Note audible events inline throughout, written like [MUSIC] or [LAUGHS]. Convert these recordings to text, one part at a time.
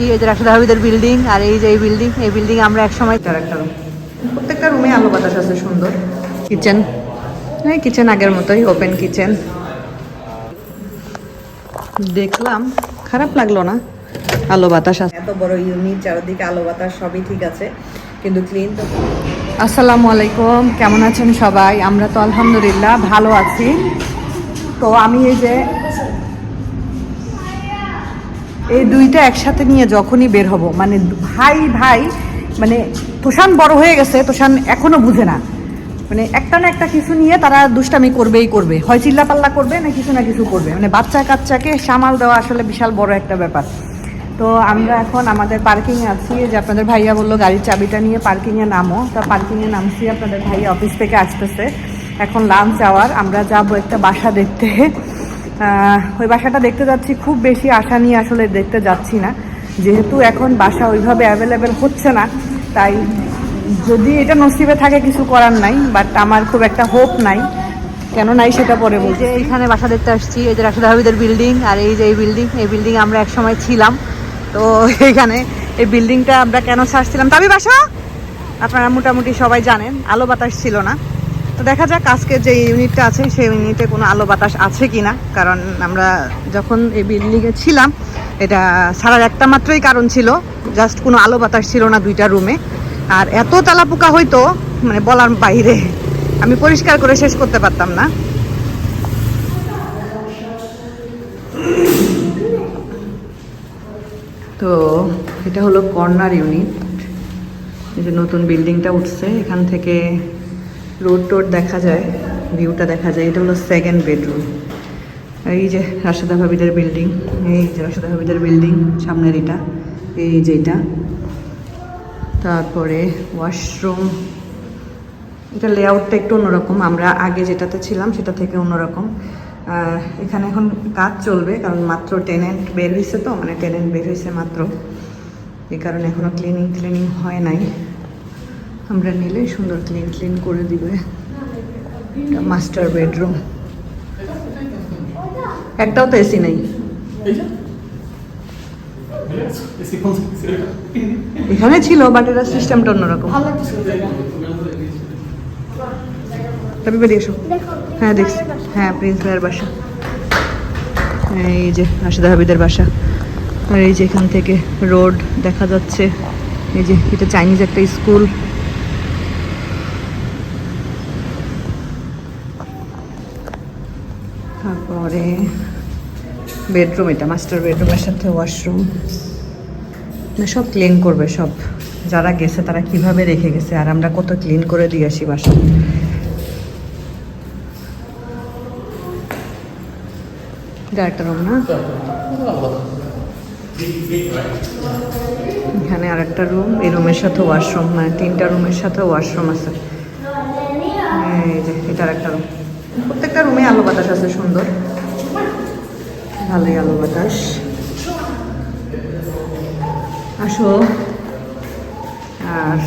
এই যে রাশেদ হাবিদের বিল্ডিং আর এই যে এই বিল্ডিং এই বিল্ডিং আমরা এক সময় একটা রুম প্রত্যেকটা রুমে আলো বাতাস আছে সুন্দর। কিচেন এই কিচেন আগের মতোই ওপেন কিচেন দেখলাম খারাপ লাগল না? আলো বাতাস আছে। এত বড় ইউনিট চারিদিকে আলো বাতাস সবই ঠিক আছে। কিন্তু ক্লিন তো আসসালামু আলাইকুম কেমন আছেন সবাই? আমরা তো আলহামদুলিল্লাহ ভালো আছি। তো আমি এই যে এই দুইটা একসাথে নিয়ে যখনই বের হব মানে ভাই ভাই মানে তোষান বড় হয়ে গেছে, তোষান এখনও বুঝে না। মানে একটা না একটা কিছু নিয়ে তারা দুষ্টামি করবেই করবে। হয় চিল্লা পাল্লা করবে না কিছু না কিছু করবে। মানে বাচ্চা কাচ্চাকে সামাল দেওয়া আসলে বিশাল বড় একটা ব্যাপার। তো আমরা এখন আমাদের পার্কিংয়ে আছি। যে আপনাদের ভাইয়া বলল গাড়ির চাবিটা নিয়ে পার্কিংয়ে নামো। তা পার্কিংয়ে নামছি, আপনাদের ভাইয়া অফিস থেকে আসতেছে। এখন লাঞ্চ আওয়ার আমরা যাব একটা বাসা দেখতে। ওই বাসাটা দেখতে যাচ্ছি খুব বেশি আশা নিয়ে আসলে দেখতে যাচ্ছি না। যেহেতু এখন বাসা ওইভাবে অ্যাভেলেবেল হচ্ছে না তাই যদি এটা নসিবে থাকে কিছু করার নাই বাট আমার খুব একটা হোপ নাই। কেন নাই সেটা পরে বলছি। এইখানে বাসা দেখতে আসছি এই যে রাশেদ হাবিদের বিল্ডিং আর এই যে এই বিল্ডিং এই বিল্ডিং আমরা এক সময় ছিলাম। তো এইখানে এই বিল্ডিংটা আমরা কেন ছাড়ছিলাম? তবে বাসা? আপনারা মোটামুটি সবাই জানেন আলো বাতাস ছিল না। তো দেখা যাক আজকে যে ইউনিটটা আছে, সেই ইউনিটে কোনো আলো বাতাস আছে কি না কারণ আমরা যখন এই বিল্ডিংয়ে ছিলাম, এটা সারার একটা মাত্রই কারণ ছিল জাস্ট কোনো আলো বাতাস ছিল না দুইটা রুমে আর এত তেলাপোকা হইতো মানে বলার বাইরে, আমি পরিষ্কার করে শেষ করতে পারতাম না। তো এটা হলো কর্নার ইউনিট। এই যে নতুন বিল্ডিংটা উঠছে, এখান থেকে রোড টোড দেখা যায় ভিউটা দেখা যায়, এটা হলো সেকেন্ড বেডরুম এই যে রাশেদা ভাবিদের বিল্ডিং এই যে রাশেদা ভাবিদের বিল্ডিং সামনের এটা, এই যে এটা। তারপরে ওয়াশরুম এটা লেআউটটা একটু অন্যরকম, আমরা আগে যেটাতে ছিলাম সেটা থেকে অন্যরকম। এখানে এখন কাজ চলবে, কারণ মাত্র টেনেন্ট বের হয়েছে তো মানে টেনেন্ট বের হয়েছে মাত্র। এই কারণে এখনও ক্লিনিং ক্লিনিং হয় নাই। আমরা নিলে সুন্দর ক্লিন ক্লিন করে দিবে। মাস্টার বেডরুম একটাও তো এসি নেই। এখানে ছিল বাট এটা সিস্টেমটা অন্যরকম। তবে বেরিয়ে এসো। হ্যাঁ দেখছি। হ্যাঁ প্রিন্স ভাইয়ের বাসা। এই যে রাশেদা হাবিদের বাসা। আর এই যে এখান থেকে রোড দেখা যাচ্ছে। এই যে এটা চাইনিজ একটা স্কুল তারপরে বেডরুম এটা মাস্টার বেডরুমের সাথে ওয়াশরুম সব ক্লিন করবে সব। যারা গেছে তারা কীভাবে রেখে গেছে? আর আমরা কত ক্লিন করে দিয়ে আসি বাসা একটা রুম না? এখানে আর একটা রুম এই রুমের সাথে ওয়াশরুম মানে তিনটা রুমের সাথে ওয়াশরুম আছে। এই যে, এটা একটা রুম প্রত্যেকটা রুমে আলো বাতাস আছে, সুন্দর। ভালোই আলো বাতাস। আসো। আর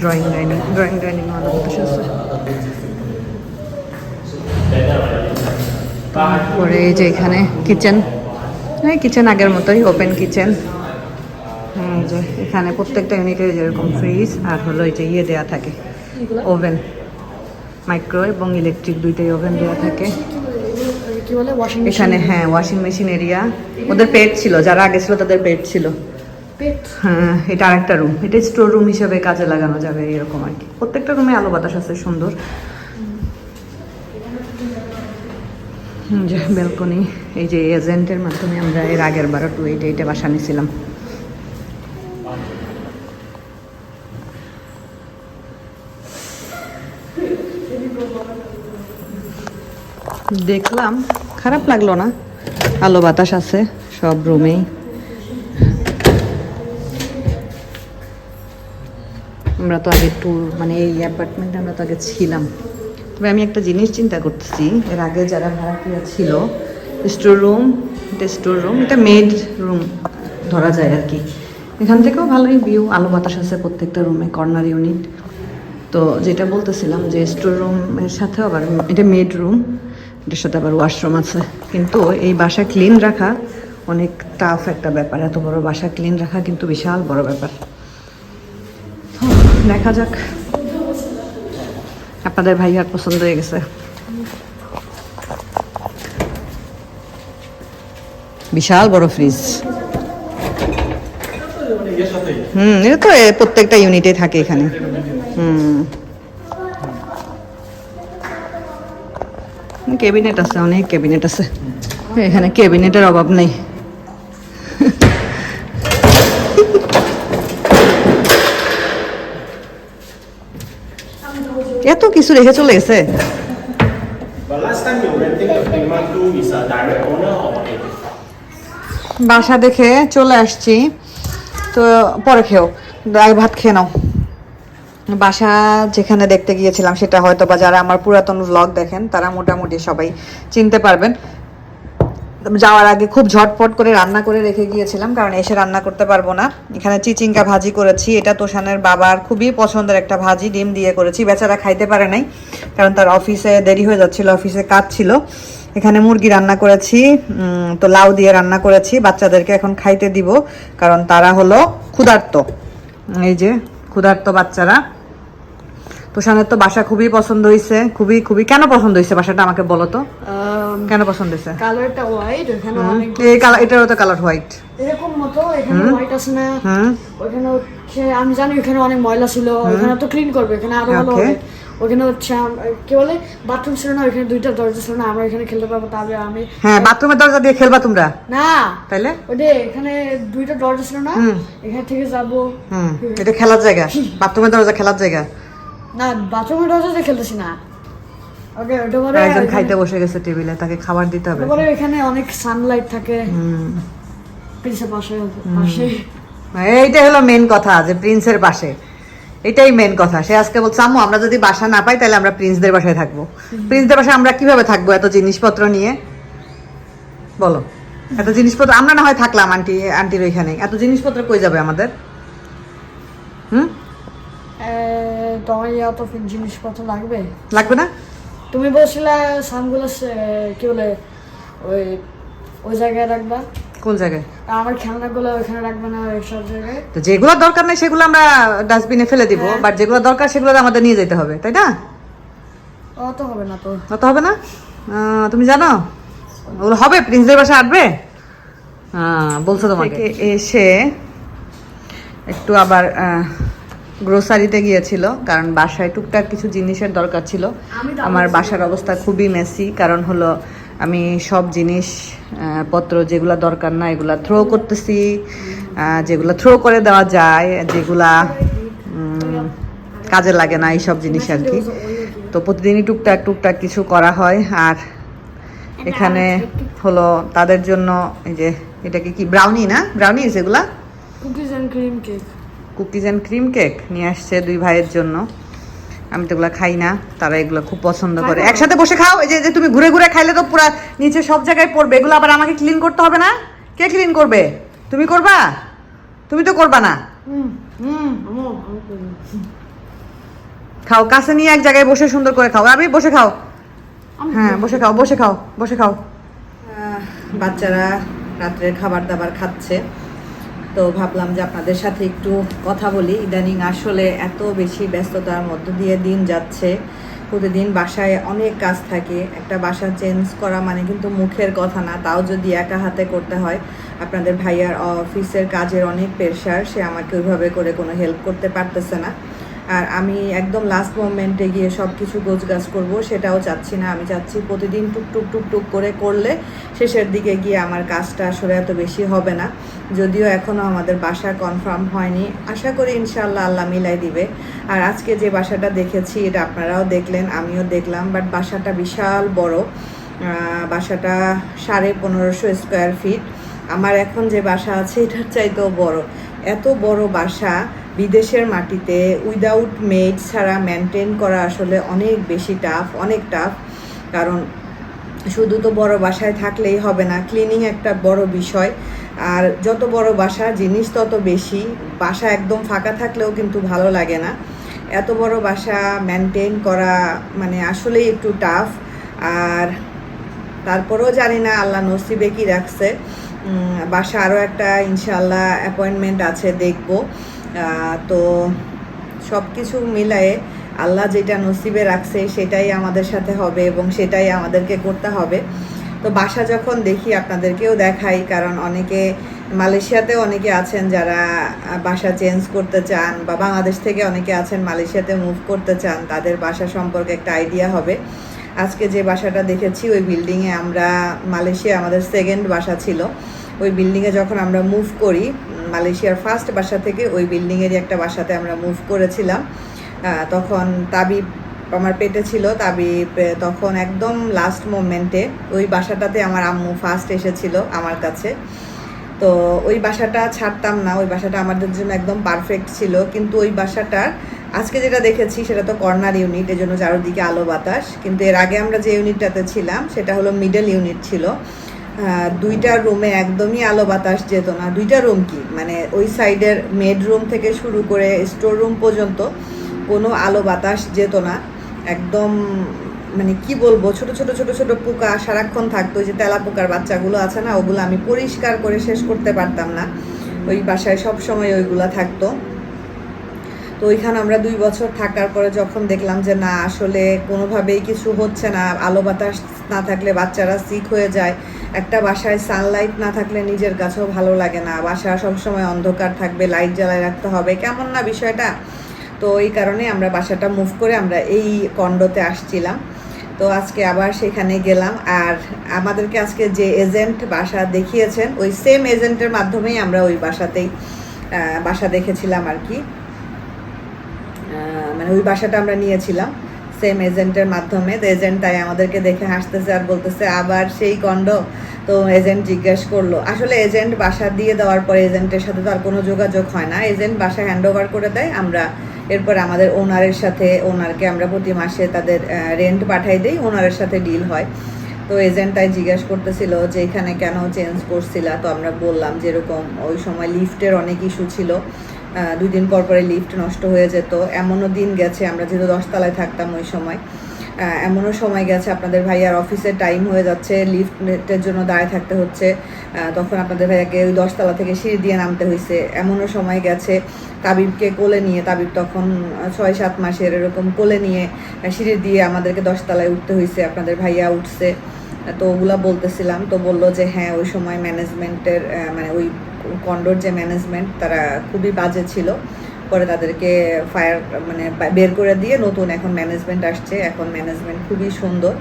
ড্রয়িং ডাইনিং ড্রয়িং ডাইনিং আলো বাতাস আছে। তারপরে এই যে এখানে কিচেন এই কিচেন আগের মতোই ওপেন কিচেন যে এখানে প্রত্যেকটা ইউনিটের যেরকম ফ্রিজ আর হলো এই যে ইয়ে দেওয়া থাকে ওভেন মাইক্রো এবং ইলেকট্রিক দুইটাই ওভেন দেওয়া থাকে। কি বলে? ওয়াশিং এখানে হ্যাঁ ওয়াশিং মেশিন এরিয়া ওদের পেট ছিল যারা আগে ছিল তাদের পেট ছিল। পেট হ্যাঁ এটা আরেকটা রুম এটা স্টোর রুম হিসেবে কাজে লাগানো যাবে এরকম আর কি। প্রত্যেকটা রুমে আলো বাতাস আছে সুন্দর। বেলকনি যে ব্যালকনি এই যে এজেন্টের মাধ্যমে আমরা এর আগের বারো টু এইট এইটে বাসা নিয়েছিলাম দেখলাম, খারাপ লাগল না? আলো বাতাস আছে, সব রুমেই। আমরা তো আগে ট্যুর মানে এই অ্যাপার্টমেন্টে আমরা তো আগে ছিলাম। তবে আমি একটা জিনিস চিন্তা করতেছি, এর আগে যারা ভাড়াটিয়া ছিল স্টোর রুম এটা স্টোর রুম এটা মেড রুম ধরা যায় আর কি। এখান থেকেও ভালোই ভিউ আলো বাতাস আছে প্রত্যেকটা রুমে কর্নার ইউনিট তো যেটা বলতেছিলাম যে স্টোর রুমের সাথে আবার, এটা মেড রুম এটার সাথে আবার ওয়াশরুম আছে। কিন্তু এই বাসা ক্লিন রাখা অনেক টাফ একটা ব্যাপার। এত বড় বাসা ক্লিন রাখা কিন্তু বিশাল বড় ব্যাপার। দেখা যাক। আপনাদের ভাই ভাইয়ার পছন্দ হয়ে গেছে। বিশাল বড় ফ্রিজ হুম এটা তো প্রত্যেকটা ইউনিটে থাকে এখানে। হুম। ক্যাবিনেট আছে অনেক ক্যাবিনেট আছে। এখানে ক্যাবিনেটের অভাব নেই। এত কিছু রেখে চলে গেছে। বাসা দেখে চলে আসছি তো পরে খেও। ভাত খেয়ে নাও। বাসা যেখানে দেখতে গিয়েছিলাম, সেটা হয়তো বা যারা আমার পুরাতন ব্লগ দেখেন, তারা মোটামুটি সবাই চিনতে পারবেন। যাওয়ার আগে খুব ঝটপট করে রান্না করে রেখে গিয়েছিলাম, কারণ এসে রান্না করতে পারব না। এখানে চিচিঙ্কা ভাজি করেছি, এটা তোষানের বাবার খুবই পছন্দের একটা ভাজি, ডিম দিয়ে করেছি, বেচারা খাইতে পারে নাই, কারণ তার অফিসে দেরি হয়ে যাচ্ছিল, অফিসে কাজ ছিল। এখানে মুরগি রান্না করেছি তো লাউ দিয়ে রান্না করেছি, বাচ্চাদেরকে এখন খাইতে দিব, কারণ তারা হলো ক্ষুধার্ত। এই যে, ক্ষুধার্ত বাচ্চারা। তোষানের তো বাসা খুবই পছন্দ হয়েছে খুবই খুবই। কেন পছন্দ হয়েছে বাসাটা আমাকে বলো তো? কেন পছন্দ হয়েছে কালারটা হোয়াইট এখানে অনেক এই কালার এটারও তো কালার হোয়াইট এরকম মতো এখানে হোয়াইট আছে না। ওখানে হচ্ছে আমি জানি ওখানে অনেক ময়লা ছিল ওখানে তো ক্লিন করবে এখানে আরও ভালো হবে। ওখানে হচ্ছে কি বলে? বাথরুম ছিল না ওখানে দুইটা দরজা ছিল না আমরা এখানে খেলতে পারব তবে আমি হ্যাঁ বাথরুমের দরজা দিয়ে খেলবা তোমরা? না। তাইলে? ওইটা এখানে দুইটা দরজা ছিল না এখান থেকে যাব। এটা খেলার জায়গা। [LAUGHS] বাথরুমের দরজা খেলার জায়গা। না বাথরুমের দরজাতে খেলতেছি না। ওকে ওটা পরে একজন খাইতে বসে গেছে টেবিলে তাকে খাবার দিতে হবে। পরে এখানে অনেক সানলাইট থাকে। হুম। প্রিন্সের পাশে পাশে। এইটাই হলো মেন কথা যে প্রিন্সের পাশে। এটাই মেন কথা। সে আজকে বলছে আম্মু আমরা যদি বাসা না পাই তাহলে আমরা প্রিন্সদের বাসায় থাকব। প্রিন্সদের বাসায় আমরা কীভাবে থাকব এত জিনিসপত্র নিয়ে? বলো। এত জিনিসপত্র আমরা না হয় থাকলাম আন্টি আন্টির ওইখানে। এত জিনিসপত্র কই যাবে আমাদের? হুম? তোমার এত জিনিসপত্র লাগবে? লাগবে না? তুমি বলছিলে সানগ্লাস কি বলে ওই ওই জায়গায় রাখবা। কোন জায়গায়? আমার খেলনাগুলো ওইখানে রাখবে না ওই সব জায়গায়? তো যেগুলো দরকার নেই সেগুলো আমরা ডাস্টবিনে ফেলে দিব বাট যেগুলো দরকার সেগুলো আমাদের নিয়ে যেতে হবে তাই না? অত হবে না তো। অত হবে না? তুমি জানো? ওগুলো হবে প্রিন্সদের বাসা আসবে? হ্যাঁ বলছো তোমাকে। এসে একটু আবার গ্রোসারিতে গিয়েছিল কারণ বাসায় টুকটাক কিছু জিনিসের দরকার ছিল। আমার বাসার অবস্থা খুবই মেসি কারণ হলো আমি সব জিনিস পত্র যেগুলো দরকার না এগুলা থ্রো করতেছি। যেগুলো থ্রো করে দেওয়া যায় যেগুলা কাজে লাগে না এইসব জিনিস আর কি। তো প্রতিদিনই টুকটাক টুকটাক কিছু করা হয়। আর এখানে হলো তাদের জন্য এই যে এটাকে কি ব্রাউনি না? ব্রাউনি এগুলা? Cookies and cream cake cookies and cream cake নিয়ে আসছে দুই ভাইয়ের জন্য। আমি তো এগুলো খাই না তারা এগুলো খুব পছন্দ করে। একসাথে বসে খাও এই যে তুমি ঘুরে ঘুরে খাইলে তো পুরো নিচে সব জায়গায় পড়বে। এগুলো আবার আমাকে ক্লিন করতে হবে না? কে ক্লিন করবে? তুমি করবা? তুমি তো করবা না। হুম হুম আমো আমি করব। খাও কাছে নিয়ে এক জায়গায় বসে সুন্দর করে খাও। আমি বসে খাও। হ্যাঁ বসে খাও বসে খাও বসে খাও। বাচ্চারা রাত্রের খাবার দাবার খাচ্ছে। তো ভাবলাম যে আপনাদের সাথে একটু কথা বলি। ইদানিং আসলে এত বেশি ব্যস্ততার মধ্য দিয়ে দিন যাচ্ছে। প্রতিদিন বাসায় অনেক কাজ থাকে, একটা বাসা চেঞ্জ করা মানে কিন্তু মুখের কথা না, তাও যদি একা হাতে করতে হয়। আপনাদের ভাইয়ার অফিসের কাজের অনেক প্রেশার সে আমাকে ওইভাবে করে কোনো হেল্প করতে পারতেছে না। আর আমি একদম লাস্ট মোমেন্টে গিয়ে সব কিছু গোছগাছ করব, সেটাও চাচ্ছি না। আমি চাচ্ছি প্রতিদিন টুকটুক টুক টুক টুক করে করলে শেষের দিকে গিয়ে আমার কাজটা আসলে এত বেশি হবে না। যদিও এখনও আমাদের বাসা কনফার্ম হয়নি। আশা করি ইনশাল্লাহ আল্লাহ মিলাই দিবে। আর আজকে যে বাসাটা দেখেছি, এটা আপনারাও দেখলেন, আমিও দেখলাম বাট বাসাটা বিশাল বড়। বাসাটা সাড়ে পনেরোশো স্কোয়ার ফিট আমার এখন যে বাসা আছে, এটার চাইতেও বড়। এত বড় বাসা বিদেশের মাটিতে উইদাউট মেড ছাড়া মেনটেন করা আসলে অনেক বেশি টাফ অনেক টাফ কারণ শুধু তো বড় বাসায় থাকলেই হবে না ক্লিনিং একটা বড় বিষয়। আর যত বড় বাসা, জিনিস তত বেশি, বাসা একদম ফাঁকা থাকলেও কিন্তু ভালো লাগে না। এত বড় বাসা মেনটেন করা মানে আসলেই একটু টাফ আর তারপরেও জানি না, আল্লাহ নসিবে কি রাখছে। বাসা আরও একটা ইনশাল্লাহ অ্যাপয়েন্টমেন্ট আছে, দেখব। তো সব কিছু মিলায়ে আল্লাহ যেটা নসিবে রাখছে সেটাই আমাদের সাথে হবে এবং সেটাই আমাদেরকে করতে হবে। তো বাসা যখন দেখি আপনাদেরকেও দেখাই, কারণ অনেকে মালয়েশিয়াতেও অনেকে আছেন যারা বাসা চেঞ্জ করতে চান বা বাংলাদেশ থেকে অনেকে আছেন মালয়েশিয়াতে মুভ করতে চান, তাদের বাসা সম্পর্কে একটা আইডিয়া হবে। আজকে যে বাসাটা দেখেছি, ওই বিল্ডিংয়ে আমরা মালয়েশিয়া আমাদের সেকেন্ড বাসা ছিল। ওই বিল্ডিংয়ে যখন আমরা মুভ করি, মালয়েশিয়ার ফার্স্ট বাসা থেকে ওই বিল্ডিংয়েরই একটা বাসাতে আমরা মুভ করেছিলাম। তখন তাবিব আমার পেটে ছিল। তাবি তখন একদম লাস্ট মোমেন্টে ওই বাসাটাতে আমার আম্মু ফার্স্ট এসেছিল আমার কাছে। তো ওই বাসাটা ছাড়তাম না, ওই বাসাটা আমাদের জন্য একদম পারফেক্ট ছিল। কিন্তু ওই বাসাটার, আজকে যেটা দেখেছি সেটা তো কর্নার ইউনিট এর জন্য চারদিকে আলো বাতাস। কিন্তু এর আগে আমরা যে ইউনিটটাতে ছিলাম, সেটা হলো মিডল ইউনিট ছিল। দুইটা রুমে একদমই আলো বাতাস যেত না। দুইটা রুম কি? মানে ওই সাইডের মেড রুম থেকে শুরু করে স্টোর রুম পর্যন্ত কোনো আলো বাতাস যেত না। একদম মানে কি বলব, ছোট ছোট ছোট ছোট পোকা সারাক্ষণ থাকতো। যে তেলা পোকার বাচ্চাগুলো আছে না, ওগুলো আমি পরিষ্কার করে শেষ করতে পারতাম না। ওই বাসায় সব সময় ওইগুলো থাকতো। তো ওইখানে আমরা দুই বছর থাকার পরে যখন দেখলাম যে না, আসলে কোনোভাবেই কিছু হচ্ছে না, আলো বাতাস না থাকলে বাচ্চারা সিক হয়ে যায়, একটা বাসায় সানলাইট না থাকলে নিজের কাছেও ভালো লাগে না বাসা সবসময় অন্ধকার থাকবে লাইট জ্বালায় রাখতে হবে, কেমন না বিষয়টা? তো এই কারণে আমরা বাসাটা মুভ করে আমরা এই কন্ডোতে আসছিলাম। তো আজকে আবার সেখানে গেলাম আর আমাদেরকে আজকে যে এজেন্ট বাসা দেখিয়েছেন, ওই সেম এজেন্টের মাধ্যমেই আমরা ওই বাসাতেই বাসা দেখেছিলাম আর কি। মানে ওই বাসাটা আমরা নিয়েছিলাম সেম এজেন্টের মাধ্যমে। তো এজেন্ট তাই আমাদেরকে দেখে হাসতেছে আর বলতেছে, আবার সেই কন্ড? তো এজেন্ট জিজ্ঞেস করল। আসলে এজেন্ট বাসা দিয়ে দেওয়ার পরে এজেন্টের সাথে তো আর কোনো যোগাযোগ হয় না। এজেন্ট বাসা হ্যান্ড ওভার করে দেয়, আমরা এরপর আমাদের ওনারের সাথে ওনারকে আমরা প্রতি মাসে তাদের রেন্ট পাঠাই দিই ওনারের সাথে ডিল হয়। তো এজেন্ট তাই জিজ্ঞেস করতেছিল যে, এখানে কেন চেঞ্জ করছিলা? তো আমরা বললাম যেরকম ওই সময় লিফটের অনেক ইস্যু ছিল। দুই দিন পর পরে লিফট নষ্ট হয়ে যেত। এমনও দিন গেছে, আমরা যেহেতু দশতলায় থাকতাম ওই সময়। এমনও সময় গেছে, আপনাদের ভাইয়ার অফিসের টাইম হয়ে যাচ্ছে লিফটের জন্য দাঁড়িয়ে থাকতে হচ্ছে। তখন আপনাদের ভাইয়াকে ওই দশতলা থেকে সিঁড়ি দিয়ে নামতে হয়েছে এমনও সময় গেছে, তাবিবকে কোলে নিয়ে, তাবিব তখন ছয় সাত মাসের এরকম কোলে নিয়ে সিঁড়ি দিয়ে আমাদেরকে দশতলায় উঠতে হয়েছে আপনাদের ভাইয়া উঠছে। তো ওগুলা বলতেছিলাম, তো বলল যে হ্যাঁ ওই সময় ম্যানেজমেন্টের মানে ওই কন্ডোর যে ম্যানেজমেন্ট, তারা খুবই বাজে ছিল। পরে তাদেরকে ফায়ার মানে বের করে দিয়ে নতুন এখন ম্যানেজমেন্ট আসছে। এখন ম্যানেজমেন্ট খুবই সুন্দর।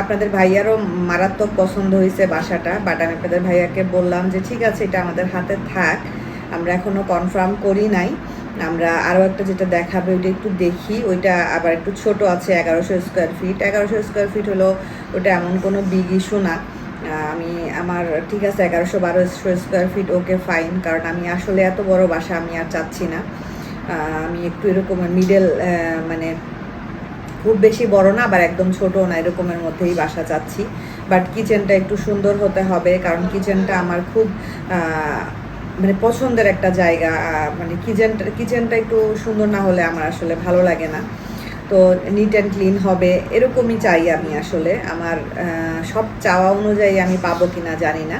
আপনাদের ভাইয়ারও মারাত্মক পছন্দ হয়েছে বাসাটা বাট আমি আপনাদের ভাইয়াকে বললাম যে, ঠিক আছে, এটা আমাদের হাতে থাক। আমরা এখনও কনফার্ম করি নাই। আমরা আরও একটা যেটা দেখাবে, ওইটা একটু দেখি। ওইটা আবার একটু ছোট আছে, এগারোশো স্কোয়ার ফিট এগারোশো স্কোয়ার ফিট হলো, ওটা এমন কোনো বিগ ইস্যু না। আমি আমার, ঠিক আছে, এগারোশো বারোশো স্কোয়ার ফিট ওকে ফাইন কারণ আমি আসলে এত বড় বাসা আমি আর চাচ্ছি না। আমি একটু এরকম মিডল মানে খুব বেশি বড় না, আবার একদম ছোট না, এরকমের মধ্যেই বাসা চাচ্ছি। বাট কিচেনটা একটু সুন্দর হতে হবে, কারণ কিচেনটা আমার খুব মানে পছন্দের একটা জায়গা। মানে কিচেনটা কিচেনটা একটু সুন্দর না হলে আমার আসলে ভালো লাগে না। তো নিট অ্যান্ড ক্লিন হবে, এরকমই চাই আমি আসলে। আমার সব চাওয়া অনুযায়ী আমি পাবো কিনা জানি না।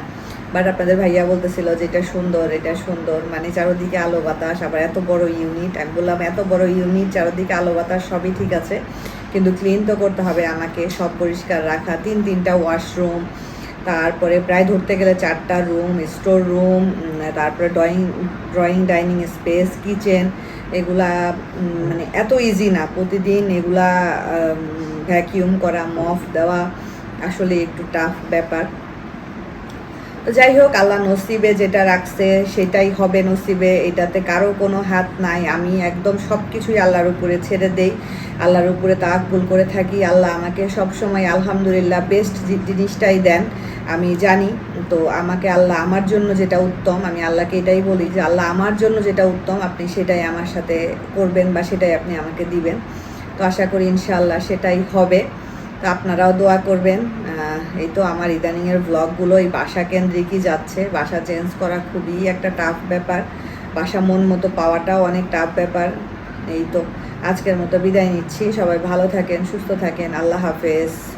বাট আপনাদের ভাইয়া বলতেছিল যে এটা সুন্দর এটা সুন্দর। মানে চারোদিকে আলো বাতাস, আবার এত বড় ইউনিট আমি বললাম, এত বড় ইউনিট চারোদিকে আলো বাতাস, সবই ঠিক আছে। কিন্তু ক্লিন তো করতে হবে আমাকে, সব পরিষ্কার রাখা। তিন, তিনটা ওয়াশরুম তারপরে প্রায় ধরতে গেলে চারটা রুম স্টোর রুম তারপরে drawing drawing dining space kitchen এগুলা মানে এত ইজি না। প্রতিদিন এগুলা ভ্যাকিউম করা মফ দেওয়া আসলে একটু টাফ ব্যাপার। যাই হোক আল্লাহ নসিবে যেটা রাখছে সেটাই হবে নসিবে, এটাতে কারও কোনো হাত নাই। আমি একদম সব কিছুই আল্লাহর উপরে ছেড়ে দেই, আল্লাহর উপরে তাকুল করে থাকি। আল্লাহ আমাকে সব সময় আলহামদুলিল্লাহ বেস্ট জিনিসটাই দেন, আমি জানি। তো আমাকে আল্লাহ আমার জন্য যেটা উত্তম, আমি আল্লাহকে এটাই বলি যে আল্লাহ আমার জন্য যেটা উত্তম, আপনি সেটাই আমার সাথে করবেন বা সেটাই আপনি আমাকে দিবেন। তো আশা করি ইনশাআল্লাহ সেটাই হবে। তো আপনারাও দোয়া করবেন এই তো আমার ইদানিংয়ের ব্লগগুলো এই বাসা কেন্দ্রিকই যাচ্ছে। বাসা চেঞ্জ করা খুবই একটা টাফ ব্যাপার। বাসা মন মতো পাওয়াটাও অনেক টাফ ব্যাপার। এই তো, আজকের মতো বিদায় নিচ্ছি। সবাই ভালো থাকেন, সুস্থ থাকেন। আল্লাহ হাফেজ।